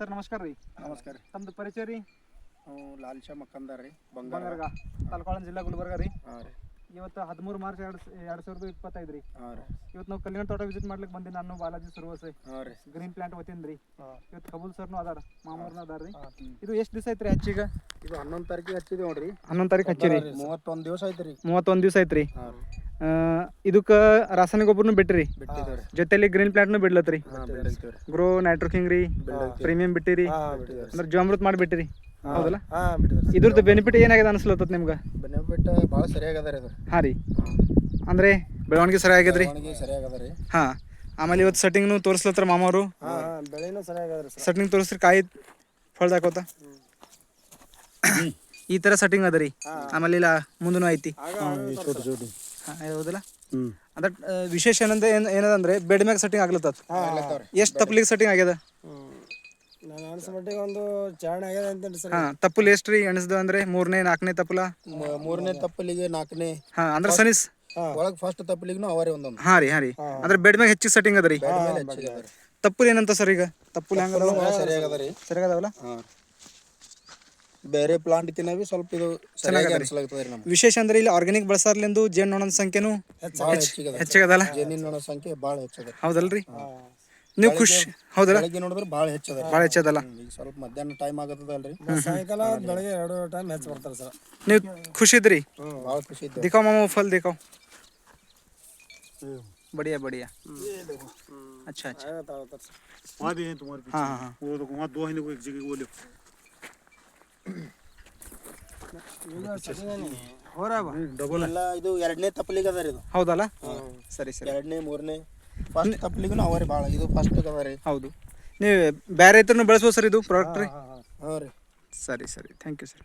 Sir ನಮಸ್ಕಾರ ರೀ. ನಮಸ್ಕಾರ ರೀ. ತಮ್ದು ಪರಿಚಯ ರೀ? ನಾವು ಲಾಲ್ ಶಾ ಮಕ್ಕಂದಾರ ರೀ ಬಂಗಾರ. ಬಂಗಾರಗ? ತಾಲ್ಕಾಳನ್ ಜಿಲ್ಲಾ ಗುಲ್ಬರ್ಗ ರೀ? ಹಾಂ ರೀ. ಇವತ್ತು ಹದಿಮೂರು ಮಾರ್ಚ್ ಎರಡು ಎರಡು ಸಾವಿರದ ಇಪ್ಪತ್ತೈದು ರೀ. ಹಾಂ ರೀ. ಇವತ್ತು ನಾವು ಕಲ್ಯಾಣ ತೋಟ ವಿಸಿಟ್ ಮಾಡ್ಲಿಕ್ಕೆ ಬಂದಿ ನಾನು ಬಾಲಾಜಿ ಸರ್ವಸ್. ಹಾಂ ರೀ. ಗ್ರೀನ್ ಪ್ಲಾಂಟ್ ವತಿಯಿಂದ ರೀ. ಇವತ್ತು ಕಬೂಲ್ ಸರ್ನು ಅದಾರ ಮಾಮೂರ್ನು ಅದಾರ ರೀ. ಇದು ಎಷ್ಟು ದಿವಸ ಐತ್ರಿ ಹಚ್ಚಿಗ? ಇದು ಹನ್ನೊಂದು ತಾರೀಕಿಗೆ ಹಚ್ಚಿದೆ ನೋಡ್ರಿ. ಹನ್ನೊಂದು ತಾರೀಕು ಹಚ್ಚಿರಿ. ಮೂವತ್ತೊಂದು ದಿವಸ ಐತ್ರಿ. ರೀ ಮೂವತ್ತೊಂದು ದಿವಸ ಐತ್ರಿ. ಹಾಂ ಇದಕ್ಕೆ ರಾಸಾಯನಿಕ ಗೊಬ್ಬರನು ಬಿಟ್ಟಿರಿ? ಜೊತೆಲಿ ಗ್ರೀನ್ ಪ್ಲಾಂಟ್ನು ಬಿಡ್ಲತ್ರಿ? ಗ್ರೋ ನೈಟ್ರೋಕಿಂಗ್ ರೀ ಪ್ರೀಮಿಯಂ ಬಿಟ್ಟಿರಿ ಅಂದ್ರೆ ಜೋಮೃತ್ ಮಾಡಿ ಬಿಟ್ಟಿರಿ ಹೌದಲ್ಲ? ಇದ್ರದ್ದು ಬೆನಿಫಿಟ್ ಏನಾಗಿದೆ ಅನ್ಸ್ಲತ್ತ ನಿಮ್ಗೆ? ಬೆನಿಫಿಟ್ ಭಾಳ ಸರಿಯಾಗದ ರೀ ಅದು. ಹಾಂ ರೀ. ಅಂದ್ರೆ ಬೆಳವಣಿಗೆ ಸರಿ ಆಗ್ಯದ್ರಿ ಹಾ ಸರಿಯಾಗದ ಹಾಂ. ಆಮೇಲೆ ಇವತ್ತು ಸೆಟ್ಟಿಂಗ್ನು ತೋರಿಸ್ಲತ್ರ ಮಾಮವರು? ಸೆಟ್ಟಿಂಗ್ ತೋರಿಸ್ರಿ ಕಾಯಿ ಫಳ್ದಾಕೋತ ಈ ಥರ ಸೆಟ್ಟಿಂಗ್ ಅದ ರೀ. ಆಮೇಲೆ ಇಲ್ಲ ಮುಂದೂ ಐತಿ. ಹೌದಲ್ಲ? ಅದ ವಿಶೇಷ ಏನಂದ್ರೆ ಏನ್ ಏನದಂದ್ರೆ ಬೆಡ್ ಮ್ಯಾಗ ಸೆಟ್ಟಿಂಗ್ ಆಗ್ಲತ್ತದ ಎಷ್ಟು ತಪ್ಪಲಿಗೆ ಸೆಟ್ಟಿಂಗ್ ಆಗ್ಯದ? ನಾನು ಅನ್ಸೋ ಮಟ್ಟಿಗೆ ಒಂದು ಆಗ್ಯದ ಹಾಂ ತಪ್ಪಲ್ ಎಷ್ಟ್ರಿ ರೀ ಎಣಿಸ್ದು ಅಂದ್ರೆ ಮೂರನೇ ನಾಲ್ಕನೇ ತಪ್ಪಲ? ಮೂರನೇ ತಪ್ಪಲಿಗೆ ನಾಲ್ಕನೇ. ಹಾ ಅಂದ್ರೆ ಸನಿಸ್? ಒಳಗ್ ಫಸ್ಟ್ ತಪ್ಪಲಿಗೂ ಅವರೇ ಒಂದೊಂದು. ಹಾ ರೀ ಹಾ ರೀ. ಅಂದ್ರೆ ಬೆಡ್ ಮ್ಯಾಗ ಹೆಚ್ಚಿಗೆ ಸೆಟ್ಟಿಂಗ್ ಅದ ರೀ? ಮೇಲೆ ಹೆಚ್ಚಿಗೆ ತಪ್ಪಲ್ ಏನಂತ ಸರ್ ಈಗ? ತಪ್ಪಲ್ ಹೆಂಗ್ ಸರಿಯಾಗದ ರೀ. ಸರಿಯಾಗದಾವಲ್ಲ ಹಾಂ. ಬೇರೆ ಪ್ಲಾಂಟ್ ತಿನ್ನವಿ ಸ್ವಲ್ಪ ಇದು ಚೆನ್ನಾಗಿ ಅನ್ಸಲಾಗ್ತದೆ ರೀ ನಮ್ಗೆ ವಿಶೇಷ ಅಂದ್ರೆ ಇಲ್ಲಿ ಆರ್ಗ್ಯಾನಿಕ್ ಬಳಸಾರ್ಲಿಂದು ಜೇನು ನೊಣದ ಸಂಖ್ಯೆನೂ ಭಾಳ ಹೆಚ್ಚಿಗೆ ಹೆಚ್ಚಾಗದಲ್ಲ ಜೇನಿನ ನೊಣ ಸಂಖ್ಯೆ ಭಾಳ ಹೆಚ್ಚದ ಹೌದಲ್ರಿ ನೀವು ಖುಷಿ ಹೌದಲ್ಲ ಬೆಳಗ್ಗೆ ನೋಡಿದ್ರೆ ಭಾಳ ಹೆಚ್ಚದ ಭಾಳ ಹೆಚ್ಚದಲ್ಲ ಈಗ ಸ್ವಲ್ಪ ಮಧ್ಯಾಹ್ನ ಟೈಮ್ ಆಗತ್ತದಲ್ರಿ ಸಾಯಂಕಾಲ ಬೆಳಗ್ಗೆ ಎರಡು ಟೈಮ್ ಹೆಚ್ಚು ಬರ್ತಾರೆ ಸರ್ ನೀವು ಖುಷಿ ಇದ್ರಿ ಭಾಳ ಖುಷಿ ಇದ್ದೆ दिखाओ मामा वो फल दिखाओ बढ़िया बढ़िया अच्छा अच्छा वहाँ भी है तुम्हारे पीछे हाँ हाँ हाँ वो देखो वहाँ दो है ना वो एक जगह वो ಎಲ್ಲ ಇದು ಎರಡನೇ ತಪ್ಪಲಿಗೆ ಅದ ರೀ ಇದು. ಹೌದಲ್ಲ? ಸರಿ ಸರಿ. ಎರಡನೇ ಮೂರನೇ ಫಸ್ಟ್ ತಪ್ಪಲಿಗೂ ರೀ ಭಾಳ ಇದು ಫಸ್ಟ್ ಅದ ರೀ. ಹೌದು. ನೀವು ಬೇರೆ ಇದ್ರೂ ಬೆಳೆಸ್ಬೋದು ಸರ್ ಇದು ಪ್ರಾಡಕ್ಟ್ ರೀ? ಹಾಂ ರೀ. ಸರಿ ಸರಿ. Thank you sir